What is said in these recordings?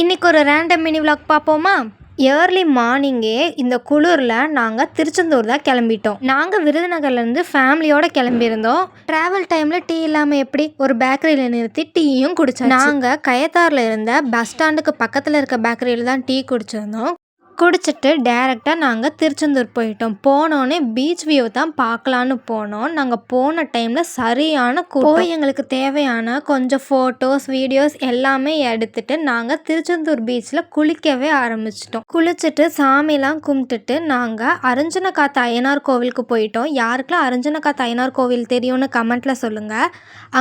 இன்றைக்கி ஒரு random mini vlog பார்ப்போமா ஏர்லி மார்னிங்கே இந்த குளிரில் நாங்கள் திருச்செந்தூர் தான் கிளம்பிட்டோம். நாங்கள் விருதுநகர்லேருந்து ஃபேமிலியோடு கிளம்பியிருந்தோம். ட்ராவல் டைமில் டீ இல்லாமல் எப்படி? ஒரு பேக்கரியில் நிறுத்தி டீயும் குடித்தோம் நாங்கள் கயத்தாரில் இருந்த பஸ் ஸ்டாண்டுக்கு பக்கத்தில் இருக்க பேக்கரியில் தான் டீ குடிச்சிருந்தோம். குடிச்சிட்டு டேரெக்டாக நாங்கள் திருச்செந்தூர் போயிட்டோம். போனோடனே பீச் வியூ தான் பார்க்கலான்னு போனோம். நாங்கள் போன டைமில் சரியான போய் எங்களுக்கு தேவையான கொஞ்சம் ஃபோட்டோஸ் வீடியோஸ் எல்லாமே எடுத்துட்டு நாங்கள் திருச்செந்தூர் பீச்சில் குளிக்கவே ஆரம்பிச்சிட்டோம். குளிச்சுட்டு சாமிலாம் கும்பிட்டுட்டு நாங்கள் அரிஞ்சனக்காத்த அய்யனார் கோவிலுக்கு போயிட்டோம். யாருக்கெல்லாம் அரிஞ்சனக்காத்த அய்யனார் கோவில் தெரியும்னு கமெண்ட்டில் சொல்லுங்கள்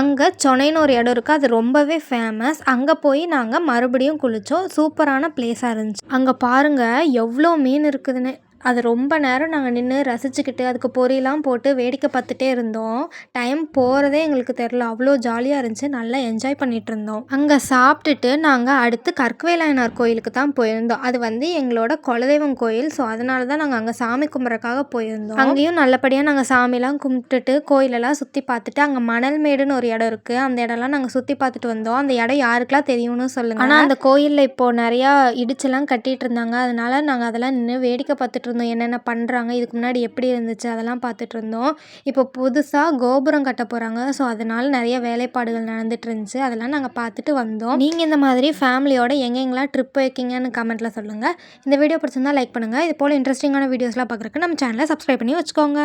அங்கே சொனைன்னு ஒரு இடம் இருக்குது அது ரொம்பவே ஃபேமஸ் அங்கே போய் நாங்கள் மறுபடியும் குளித்தோம் சூப்பரான பிளேஸாக இருந்துச்சு. அங்கே பாருங்கள் எவ்வளோ மீன் இருக்குதுன்னு அது ரொம்ப நேரம் நாங்கள் நின்று ரசிச்சுக்கிட்டு அதுக்கு பொரியெலாம் போட்டு வேடிக்கை பார்த்துட்டே இருந்தோம். டைம் போகிறதே எங்களுக்கு தெரில அவ்வளோ ஜாலியாக இருந்துச்சு. நல்லா என்ஜாய் பண்ணிகிட்டு இருந்தோம். அங்கே சாப்பிட்டுட்டு நாங்கள் அடுத்து கற்கவேலாயனார் கோயிலுக்கு தான் போயிருந்தோம். அது வந்து எங்களோட குலதெய்வம் கோயில். ஸோ அதனால தான் நாங்கள் அங்கே சாமி கும்பிட்றக்காக போயிருந்தோம். அங்கேயும் நல்லபடியாக நாங்கள் சாமிலாம் கும்பிட்டுட்டு கோயிலெல்லாம் சுற்றி பார்த்துட்டு அங்கே மணல் மேடுன்னு ஒரு இடம் இருக்குது அந்த இடம்லாம் நாங்கள் சுற்றி பார்த்துட்டு வந்தோம். அந்த இடம் யாருக்கெல்லாம் தெரியும்னு சொல்லுங்கள் ஆனால் அந்த கோயிலில் இப்போது நிறையா இடிச்செல்லாம் கட்டிகிட்டு இருந்தாங்க. அதனால நாங்கள் அதெல்லாம் நின்று வேடிக்கை பார்த்துட்டு இருந்தோம் என்னென்ன பண்ணுறாங்க இதுக்கு முன்னாடி எப்படி இருந்துச்சு அதெல்லாம் பார்த்துட்ருந்தோம். இப்போ புதுசாக கோபுரம் கட்ட போகிறாங்க ஸோ அதனால் நிறைய வேலைப்பாடுகள் நடந்துட்டு இருந்துச்சு அதெல்லாம் நாங்கள் பார்த்துட்டு வந்தோம். நீங்கள் இந்த மாதிரி ஃபேமிலியோட எங்கெங்கெல்லாம் ட்ரிப் போயிருக்கீங்கன்னு கமெண்ட்டில் சொல்லுங்கள் இந்த வீடியோ பிடிச்சிருந்தா லைக் பண்ணுங்கள் இது போல் இன்ட்ரெஸ்டிங்கான வீடியோஸ்லாம் பார்க்குறக்கு நம்ம சேனலை சப்ஸ்கிரைப் பண்ணி வச்சுக்கோங்க.